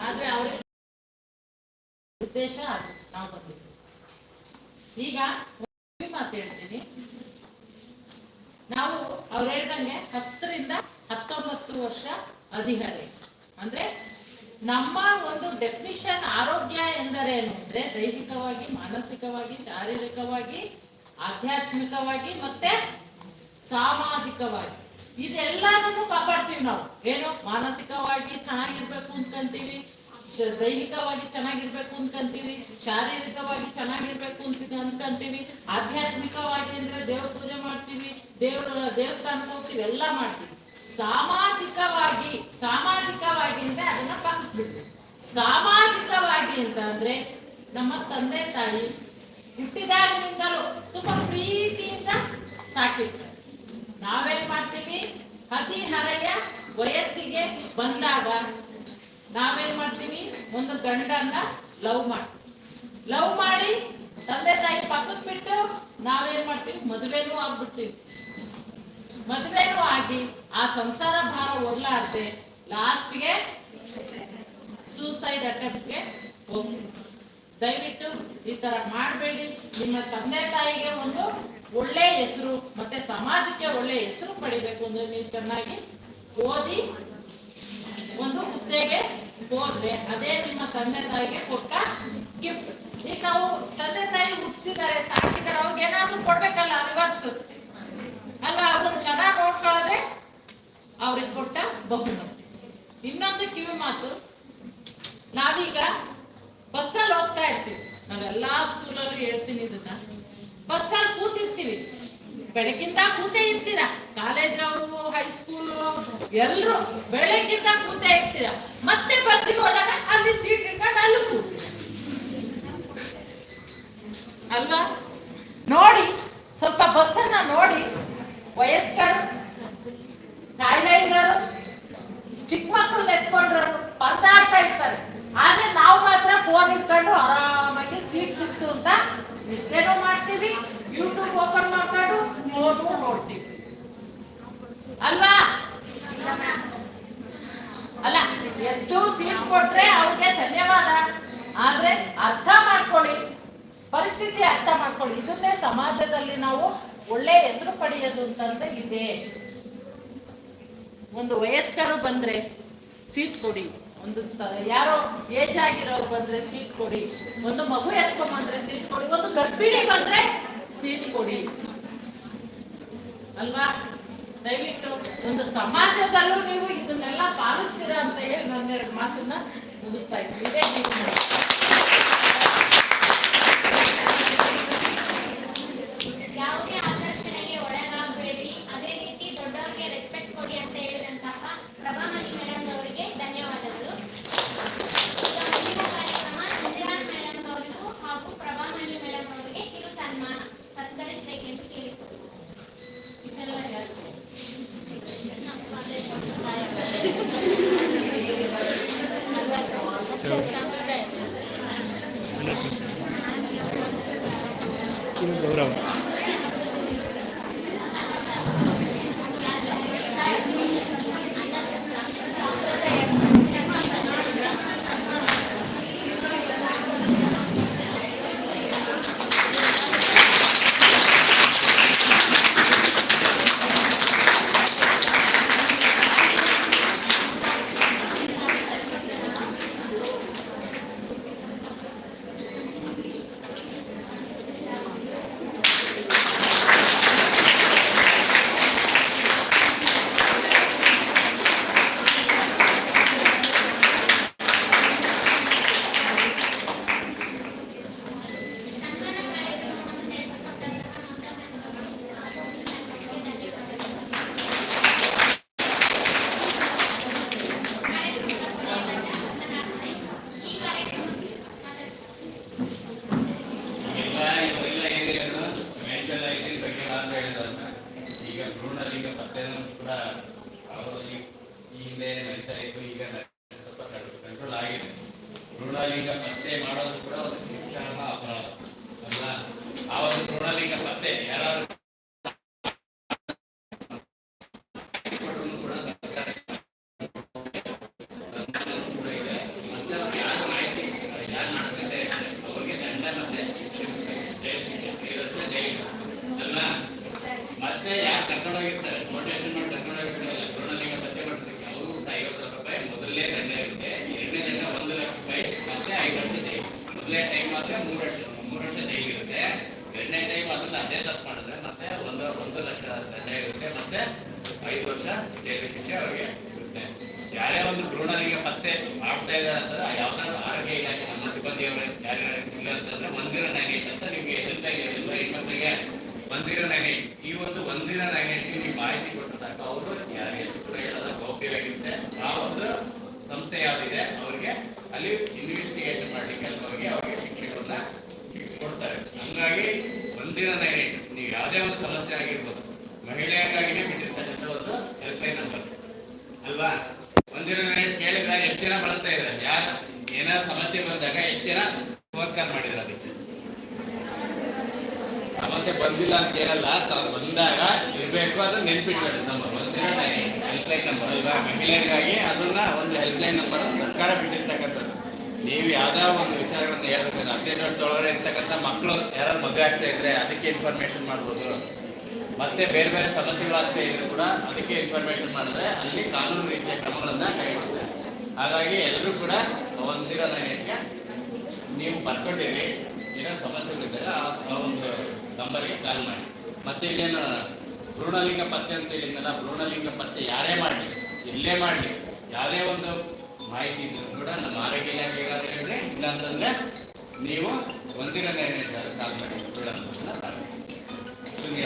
ಆದ್ರೆ ಉದ್ದೇಶ ಅದು. ನಾವು ಬಂದಿದ್ದು. ಈಗ ಮಾತು ಹೇಳ್ತೀನಿ. ನಾವು ಅವ್ರು ಹೇಳ್ದಂಗೆ ಹತ್ತರಿಂದ ಹತ್ತೊಂಬತ್ತು ವರ್ಷ ಅಧಿಕಾರಿ. ಅಂದ್ರೆ ನಮ್ಮ ಒಂದು ಡೆಫಿನಿಷನ್ ಆರೋಗ್ಯ ಎಂದರೇನು? ಅಂದ್ರೆ ದೈಹಿಕವಾಗಿ, ಮಾನಸಿಕವಾಗಿ, ಶಾರೀರಿಕವಾಗಿ, ಆಧ್ಯಾತ್ಮಿಕವಾಗಿ ಮತ್ತೆ ಸಾಮಾಜಿಕವಾಗಿ. ಇದೆಲ್ಲದನ್ನು ಕಾಪಾಡ್ತೀವಿ ನಾವು. ಏನು? ಮಾನಸಿಕವಾಗಿ ಚೆನ್ನಾಗಿರ್ಬೇಕು ಅನ್ಕಂತೀವಿ ಶ- ದೈಹಿಕವಾಗಿ ಚೆನ್ನಾಗಿರ್ಬೇಕು ಅನ್ಕಂತೀವಿ ಶಾರೀರಿಕವಾಗಿ ಚೆನ್ನಾಗಿರ್ಬೇಕು ಅಂತ ಅನ್ಕಂತೀವಿ ಆಧ್ಯಾತ್ಮಿಕವಾಗಿ ಅಂದ್ರೆ ದೇವ್ರ ಪೂಜೆ ಮಾಡ್ತೀವಿ, ದೇವ್ರ, ದೇವಸ್ಥಾನಕ್ಕೆ ಹೋಗ್ತೀವಿ, ಎಲ್ಲ ಮಾಡ್ತೀವಿ. ಸಾಮಾಜಿಕವಾಗಿ ಸಾಮಾಜಿಕವಾಗಿ ಅಂದ್ರೆ ಅದನ್ನ ಪಕ್ಕಕ್ಕೆ ಬಿಡ್ತೀವಿ ಸಾಮಾಜಿಕವಾಗಿ ಅಂತ ಅಂದ್ರೆ ನಮ್ಮ ತಂದೆ ತಾಯಿ ಹುಟ್ಟಿದಾಗಿನಿಂದಲೂ ತುಂಬಾ ಪ್ರೀತಿಯಿಂದ ಸಾಕಿರ್ತಾರೆ. ನಾವೇನ್ ಮಾಡ್ತೀವಿ? ಹದಿಹರೆಯ ವಯಸ್ಸಿಗೆ ಬಂದಾಗ ನಾವೇನ್ ಮಾಡ್ತೀವಿ? ಒಂದು ಗಂಡನ್ನ ಲವ್ ಮಾಡ್ತೀವಿ. ಲವ್ ಮಾಡಿ ತಂದೆ ತಾಯಿ ಪಕ್ಕಕ್ಕೆ ಬಿಟ್ಟು ನಾವೇನ್ ಮಾಡ್ತೀವಿ? ಮದುವೆನೂ ಆಗ್ಬಿಡ್ತೀವಿ. ಮದುವೆನೂ ಆಗಿ ಆ ಸಂಸಾರ ಭಾರ ಒರ್ಲಾರ್ದೆ ಲಾಸ್ಟ್ಗೆ ಸೂಸೈಡ್ ಅಟೆಂಪ್ಟ್ಗೆ ಹೋಗ್ತೀವಿ. ದಯವಿಟ್ಟು ಈ ತರ ಮಾಡಬೇಡಿ. ನಿಮ್ಮ ತಂದೆ ತಾಯಿಗೆ ಒಂದು ಒಳ್ಳೆ ಹೆಸರು ಮತ್ತೆ ಸಮಾಜಕ್ಕೆ ಒಳ್ಳೆ ಹೆಸರು ಪಡಿಬೇಕು ಅಂದ್ರೆ ನೀವು ಚೆನ್ನಾಗಿ ಓದಿ ಒಂದು ಹುದ್ದೆಗೆ ಹೋದ್ರೆ ಅದೇ ನಿಮ್ಮ ತಂದೆ ತಾಯಿಗೆ ಕೊಟ್ಟ ಗಿಫ್ಟ್ ಈಗ ನಾವು ತಂದೆ ತಾಯಿ ಹುಟ್ಟಿಸಿದ್ದಾರೆ, ಸಾಕಿದ್ದಾರೆ, ಅವ್ರಿಗೆ ಏನಾದ್ರು ಕೊಡ್ಬೇಕಲ್ಲ ಅಲ್ವರ್ಸ್ ಅಲ್ವಾ? ಅವ್ರನ್ನ ಚೆನ್ನಾಗಿ ನೋಡ್ಕೊಳ್ಳೋದೆ ಅವ್ರಿಗೆ ಕೊಟ್ಟ ಬಹುಮತಿ. ಇನ್ನೊಂದು ಕಿವಿ ಮಾತು. ನಾವೀಗ ಬಸ್ಸಲ್ಲಿ ಹೋಗ್ತಾ ಇರ್ತೀವಿ. ನಾವೆಲ್ಲಾ ಸ್ಕೂಲಲ್ಲೂ ಹೇಳ್ತೀನಿ ಇದನ್ನ. ಬಸ್ಸಲ್ಲಿ ಕೂತಿರ್ತೀವಿ. ಬೆಳಗಿಂದ ಕೂತೇ ಇರ್ತೀರ? ಕಾಲೇಜ್ನವರು ಹೈಸ್ಕೂಲು ಎಲ್ಲರೂ ಬೆಳಗ್ಗಿಂದ ಕೂತೇ ಇರ್ತೀರ? ಮತ್ತೆ ಬಸ್ಸಿಗೆ ಹೋದಾಗ ಅಲ್ಲಿ ಸೀಟ್ ಇಟ್ಕೊಂಡು ಅಲ್ಲಿ ಕೂತ ಅಲ್ವಾ? ನೋಡಿ, ಸ್ವಲ್ಪ ಬಸ್ಸನ್ನ ನೋಡಿ, ವಯಸ್ಕರು ಕಾಯಿಲೆ ಇರೋರು ಚಿಕ್ಕ ಮಕ್ಕಳನ್ನ ಎತ್ಕೊಂಡ್ರು ಪರದಾಡ್ತಾ ಇರ್ತಾರೆ ಆದ್ರೆ ನಾವು ಮಾತ್ರ ಫೋನ್ ಇಟ್ಕೊಂಡು ಆರಾಮಾಗಿ ಸೀಟ್ ಸಿಕ್ತು ಅಂತ ನಿದ್ದೆನೂ ಮಾಡ್ತೀವಿ ಯೂಟ್ಯೂಬ್ ಓಪನ್ ಮಾಡ್ಕೊಂಡು ನೋಡ್ಕೊಂಡು ನೋಡ್ತೀವಿ ಅಲ್ವಾ ಅಲ್ಲ ಎದ್ದು ಸೀಟ್ ಕೊಟ್ರೆ ಅವ್ರಿಗೆ ಧನ್ಯವಾದ. ಆದ್ರೆ ಅರ್ಥ ಮಾಡ್ಕೊಳ್ಳಿ. ಪರಿಸ್ಥಿತಿ ಅರ್ಥ ಮಾಡ್ಕೊಳ್ಳಿ. ಇದನ್ನೇ ಸಮಾಜದಲ್ಲಿ ನಾವು ಒಳ್ಳೆ ಹೆಸರು ಪಡೆಯೋದು ಅಂತಂದ್ರೆ ಇದೆ. ಒಂದು ವಯಸ್ಕರು ಬಂದ್ರೆ ಸೀಟ್ ಕೊಡಿ. ಒಂದು ಯಾರೋ ಏಜ್ ಆಗಿರೋರು ಬಂದ್ರೆ ಸೀಟ್ ಕೊಡಿ. ಒಂದು ಮಗು ಎತ್ಕೊಂಬಂದ್ರೆ ಸೀಟ್ ಕೊಡಿ. ಒಂದು ಗರ್ಭಿಣಿ ಬಂದ್ರೆ ಸೀಟ್ ಕೊಡಿ. ಅಲ್ವಾ? ದಯವಿಟ್ಟು ಒಂದು ಸಮಾಜದಲ್ಲೂ ನೀವು ಇದನ್ನೆಲ್ಲ ಪಾಲಿಸ್ತೀರಾ ಅಂತ ಹೇಳಿ ನನ್ನೆರಡು ಮಾತನ್ನ ಮುಗಿಸ್ತಾ ಇದ್ದೀನಿ. ಇದೇ Bravo. ಭ್ರೂಣಲಿಂಗ ಪತ್ತೆ ಮಾಡೋದು ಕೂಡ ಒಂದು ಅಪರಾಧ. ಅಲ್ಲ ಆ ಒಂದು ಭ್ರೂಣಲಿಂಗ ಪತ್ತೆ. ಯಾರಾದ್ರೂ ಕೊಟ್ರೂ ಕೂಡ ಸರ್ಕಾರ ಸನ್ಮಾನ ಕೂಡ ಇದೆ ಮತ್ತೆ ಅವ್ರು ಯಾರು ಮಾಹಿತಿ ಯಾರು ಮಾಡಿಸಿದ್ರೆ ಅವ್ರಿಗೆ ದಂಡ ಮತ್ತೆ ಶಿಕ್ಷೆ ಜೈಲು ಶಿಕ್ಷೆ ಐದು ವರ್ಷ ಜೈಲು ಅಲ್ವಾ ಮತ್ತೆ ಯಾರು ಕರ್ಕೊಂಡೋಗಿರ್ತಾರೆ ಮೋಟಿವೇಶನ್ ಮಾಡಿ ಕರ್ಕೊಂಡೋಗಿರ್ತಾರೆ ಭ್ರೂಣಲಿಂಗ ಪತ್ತೆ ಮಾಡೋದಕ್ಕೆ ಅವರು ಕೂಡ ಐವತ್ತು ಸಾವಿರ ರೂಪಾಯಿ ಮೊದಲನೇ ದಂಡ ಇರುತ್ತೆ ಎರಡನೇ ದಂಡ ಒಂದು ಲಕ್ಷ ರೂಪಾಯಿ ಮತ್ತೆ ಐದು ವರ್ಷ ಜೈಲು ಮೊದಲನೇ ಟೈಮ್ ಮಾತ್ರ ಮೂರು ವರ್ಷ ಮೂರು ವರ್ಷ ಜೈಲು ಇರುತ್ತೆ ಎರಡನೇ ಟೈಮ್ ಅದನ್ನ ಅದೇ ಮಾಡಿದ್ರೆ ಮತ್ತೆ ಒಂದು ಒಂದು ಲಕ್ಷ ದಂಡ ಇರುತ್ತೆ, ಮತ್ತೆ ಐದು ವರ್ಷ ಜೈಲು ಶಿಕ್ಷೆ ಅವರಿಗೆ ಇರುತ್ತೆ. ಯಾರೇ ಒಂದು ಭ್ರೂಣರಿಗೆ ಮತ್ತೆ ಮಾಡ್ತಾ ಇದ್ದಾರೆ ಅಂತಂದ್ರೆ ಯಾವ್ದಾದ್ರು ಆರೋಗ್ಯ ಇಲಾಖೆ, ನಮ್ಮ ಸಿಬ್ಬಂದಿಯವರು ಯಾರ್ಯಾರು ಇಲ್ಲ ಅಂತಂದ್ರೆ ಮಂದಿರ ನೈನೇಟ್ ಅಂತ ನಿಮಗೆ ಹೆಲ್ತ್ ಎಲ್ಲ ಹೆಣ್ಮಕ್ಳಿಗೆ ಮಂದಿರ ನೈನೇಟ್ ಈ ಒಂದು ಮಂದಿರ ನೈನೇಟ್ಗೆ ನೀವು ಮಾಹಿತಿ ಕೊಟ್ಟಿದಾಗ ಅವರು ಯಾರಿಗೆ ಹೆಸರು ಹೇಳೋದ ಗೌಪ್ಯವಾಗಿರುತ್ತೆ ಆ ಒಂದು ಸಂಸ್ಥೆ ಯಾವ್ದಿದೆ ಅವರಿಗೆ ಅಲ್ಲಿ ಇನ್ವೆಸ್ಟಿಗೇಷನ್ ಮಾಡ್ಲಿಕ್ಕೆ ಅಲ್ಲಿ ಅವರಿಗೆ ಅವರಿಗೆ ಶಿಕ್ಷೆಗಳನ್ನ ಕೊಡ್ತಾರೆ ಹಂಗಾಗಿ ಮಂದಿರ ನೈನೇಟ್ ನೀವು ಯಾವುದೇ ಒಂದು ಸಮಸ್ಯೆ ಆಗಿರ್ಬೋದು ಮಹಿಳೆಯರಿಗಾಗಿನೇ ಬಿಟ್ಟಿರ್ತಕ್ಕಂಥ ಒಂದು ಹೆಲ್ಪ್ಲೈನ್ ನಂಬರ್ ಅಲ್ವಾ ಒಂದಿನ ಕೇಳಿದ್ರೆ ಎಷ್ಟು ಜನ ಬಳಸ್ತಾ ಇದ್ದಾರೆ ಯಾರು ಏನಾದ್ರು ಸಮಸ್ಯೆ ಬಂದಾಗ ಎಷ್ಟು ಜನ ಫೋನ್ ಮಾಡಿದ್ರು ಅದಕ್ಕೆ? ಸಮಸ್ಯೆ ಬಂದಿಲ್ಲ ಅಂತ ಹೇಳಲ್ಲ ಬಂದಾಗ ಇರಬೇಕು ಅದು ನೆನ್ಪಿಟ್ಬೇಡಿ ನಮ್ಮ ಹೆಲ್ಪ್ ಹೆಲ್ಪ್ಲೈನ್ ನಂಬರ್ ಅಲ್ವಾ? ಮಹಿಳೆಯರಿಗಾಗಿ ಅದನ್ನ ಒಂದು ಹೆಲ್ಪ್ಲೈನ್ ನಂಬರ್ ಸರ್ಕಾರ ಬಿಟ್ಟಿರ್ತಕ್ಕಂಥದ್ದು. ನೀವು ಯಾವ್ದೋ ಒಂದು ವಿಚಾರಗಳನ್ನ ಹೇಳ್ಬೇಕು ಹದಿನೈದು ವರ್ಷದೊಳಗಡೆ ಇರ್ತಕ್ಕಂಥ ಮಕ್ಕಳು ಯಾರು ಮದುವೆ ಆಗ್ತಾ ಇದ್ರೆ ಅದಕ್ಕೆ ಇನ್ಫಾರ್ಮೇಶನ್ ಮಾಡ್ಬೋದು. ಮತ್ತೆ ಬೇರೆ ಬೇರೆ ಸಮಸ್ಯೆಗಳಾಗ್ತಾ ಇದ್ರು ಕೂಡ ಅದಕ್ಕೆ ಇನ್ಫಾರ್ಮೇಶನ್ ಮಾಡಿದ್ರೆ ಅಲ್ಲಿ ಕಾನೂನು ರೀತಿಯ ಕ್ರಮಗಳನ್ನ ಕೈಗೊಳ್ಳುತ್ತೆ. ಹಾಗಾಗಿ ಎಲ್ಲರೂ ಕೂಡ ಒಂದಿರದ ನನಗೆ ನೀವು ಬರ್ಕೊಂಡಿರಿ. ಏನೋ ಸಮಸ್ಯೆ ಆ ಆ ಒಂದು ನಂಬರ್ಗೆ ಕಾಲ್ ಮಾಡಿ. ಮತ್ತೆ ಇಲ್ಲೇನು ಭ್ರೂಣಲಿಂಗ ಪತ್ತೆ ಅಂತ ಹೇಳಿದ್ನಲ್ಲ ಭ್ರೂಣಲಿಂಗ ಪತ್ತೆ ಯಾರೇ ಮಾಡಲಿ ಎಲ್ಲೇ ಮಾಡಲಿ ಯಾವುದೇ ಒಂದು ಮಾಹಿತಿ ಇದ್ದರೂ ಕೂಡ ನಮ್ಮ ಆರೋಗ್ಯ ಇಲಾಖೆ ಹೇಳಿ ಇಲ್ಲ ನೀವು ಒಂದಿನ ಒಂದಿರೋ ಕಾಲ್ ಮಾಡಿ ಭ್ರೂಣ ಸುಮ್ಮನೆ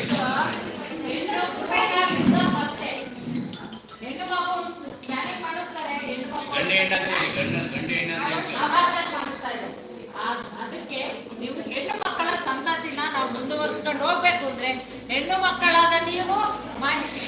ಹೆಣ್ಣು ಹುಡುಗರಾಗಿದ್ದ ಮತ್ತೆ ಹೆಣ್ಣು ಮಗು ಸ್ಕ್ಯಾನಿಂಗ್ ಮಾಡಿಸ್ತಾರೆ ಹೆಣ್ಣು ಮಗು ಅದಕ್ಕೆ ನೀವು ಹೆಣ್ಣು ಮಕ್ಕಳ ಸಂತತಿನ ನಾವು ಮುಂದುವರಿಸ್ಕೊಂಡು ಹೋಗ್ಬೇಕು ಅಂದ್ರೆ ಹೆಣ್ಣು ಮಕ್ಕಳಾದ ನೀವು ಮಾಹಿತಿ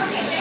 ಈ